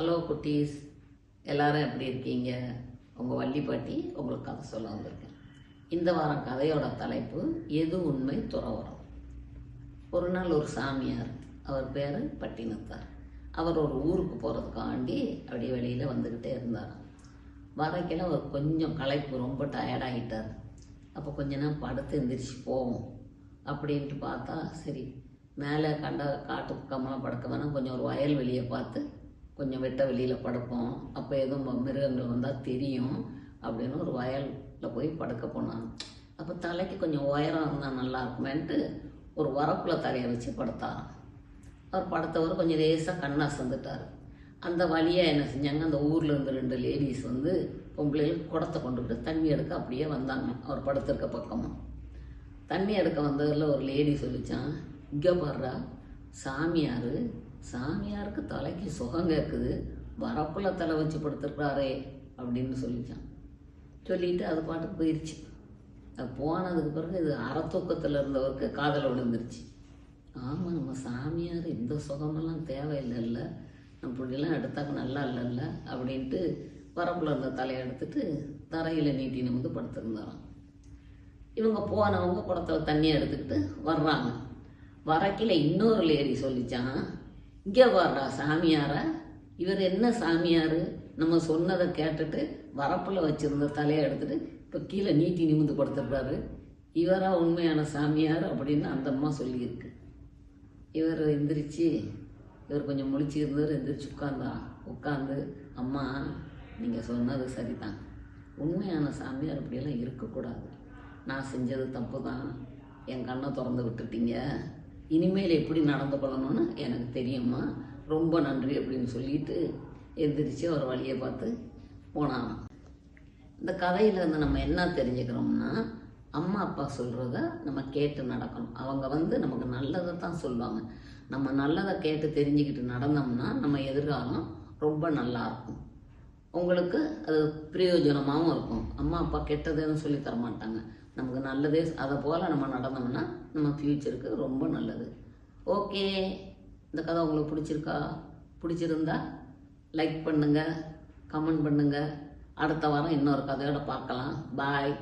Hello குட்டீஸ். எல்லாரும் எப்படி இருக்கீங்க? உங்கள் வள்ளி பாட்டி உங்களுக்கு கதை சொல்ல வந்திருக்கேன். இந்த வாரம் கதையோட தலைப்பு எது உண்மை துறவரம் ஒரு நாள் ஒரு சாமியார் அவர் பேர் பட்டினத்தார். அவர் ஒரு ஊருக்கு போகிறதுக்காண்டி அப்படியே வெளியில் வந்துக்கிட்டே இருந்தார் வரைக்கல அவர் கொஞ்சம் களைப்பு ரொம்ப டயர்டாகிட்டார் அப்போ கொஞ்ச நேரம் படுத்து எந்திரிச்சு போவோம் அப்படின்ட்டு பார்த்தா சரி மேலே கண்ட காட்டு பக்கமாக படுக்க வேணாம். கொஞ்சம் ஒரு வயல் வெளியை பார்த்து கொஞ்சம் வெட்ட வெளியில் படுப்போம். அப்போ எதுவும் மிருகங்கள் வந்தால் தெரியும். அப்படின்னு ஒரு வயலில் போய் படுக்க போனாங்க. அப்போ தலைக்கு கொஞ்சம் உயரம் இருந்தால் நல்லா இருக்குமேன்ட்டு ஒரு வரப்புல தரையை வச்சு படுத்தாராம் அவர் படுத்தவர் கொஞ்சம் லேசாக கண்ணா சந்துட்டார் அந்த வழியாக என்ன செஞ்சாங்க அந்த ஊரில் இருந்த ரெண்டு லேடிஸ் வந்து பொம்பளைகளுக்கு குடத்தை கொண்டுக்கிட்டு தண்ணி எடுக்க அப்படியே வந்தாங்க. அவர் படுத்திருக்க பக்கமாக தண்ணி எடுக்க வந்ததில் ஒரு லேடி சொல்லிச்சான் இங்கே பாடுறா சாமியார் சாமியாருக்கு தலைக்கு சுகம் கேட்குது வரப்புல தலை வச்சு படுத்துருக்குறாரே அப்படின்னு சொல்லிச்சான் சொல்லிட்டு அது பாட்டுக்கு போயிடுச்சு அது போனதுக்கு பிறகு இது அறத்தூக்கத்தில் இருந்தவருக்கு காதல் விழுந்துருச்சு. ஆமாம் நம்ம சாமியார் இந்த சுகமெல்லாம் தேவையில்லைல்ல. நம்ம இப்படிலாம் எடுத்தாக்க நல்லா இல்லைல்ல அப்படின்ட்டு வரப்புல இருந்த தலையை எடுத்துட்டு தரையில் நீட்டி நிமிந்து படுத்திருந்தாராம். இவங்க போனவங்க குடத்தில் தண்ணியை எடுத்துக்கிட்டு வர்றாங்க. வரக்கில் இன்னொரு லேடி சொல்லிச்சான் இங்கே வர்றா சாமியாரா. இவர் என்ன சாமியார்? நம்ம சொன்னதை கேட்டுட்டு வரப்பில் வச்சுருந்த தலையை எடுத்துட்டு இப்போ கீழே நீட்டி நிமிந்து படுத்துடுறாரு இவரா உண்மையான சாமியார் அப்படின்னு அந்த அம்மா சொல்லியிருக்கு. இவர் எந்திரிச்சு இவர் கொஞ்சம் முழிச்சு இருந்தார் எந்திரிச்சு உட்காந்தா உட்காந்து அம்மா நீங்கள் சொன்னது சரிதான். உண்மையான சாமியார் அப்படியெல்லாம் இருக்கக்கூடாது. நான் செஞ்சது தப்பு தான் என் கண்ணை திறந்து விட்டுட்டீங்க. இனிமேல் எப்படி நடந்து கொள்ளணும்னு எனக்கு தெரியுமா ரொம்ப நன்றி அப்படின்னு சொல்லிட்டு எந்திரிச்சு ஒரு வழியை பார்த்து போனான் இந்த கதையிலேருந்து நம்ம என்ன தெரிஞ்சுக்கிறோம்னா அம்மா அப்பா சொல்கிறத நம்ம கேட்டு நடக்கணும். அவங்க வந்து நமக்கு நல்லதை தான் சொல்லுவாங்க. நம்ம நல்லதை கேட்டு தெரிஞ்சுக்கிட்டு நடந்தோம்னா நம்ம எதிர்காலம் ரொம்ப நல்லா இருக்கும். உங்களுக்கு அது பிரயோஜனமாகவும் இருக்கும். அம்மா அப்பா கெட்டதுன்னு சொல்லி தர மாட்டாங்க நமக்கு நல்லதே அதை போல் நம்ம நடந்தோம்னா நம்ம ஃப்யூச்சருக்கு ரொம்ப நல்லது. ஓகே இந்த கதை உங்களுக்கு பிடிச்சிருக்கா? பிடிச்சிருந்தா லைக் பண்ணுங்கள் கமெண்ட் பண்ணுங்கள் அடுத்த வாரம் இன்னொரு கதையோட பார்க்கலாம். பாய்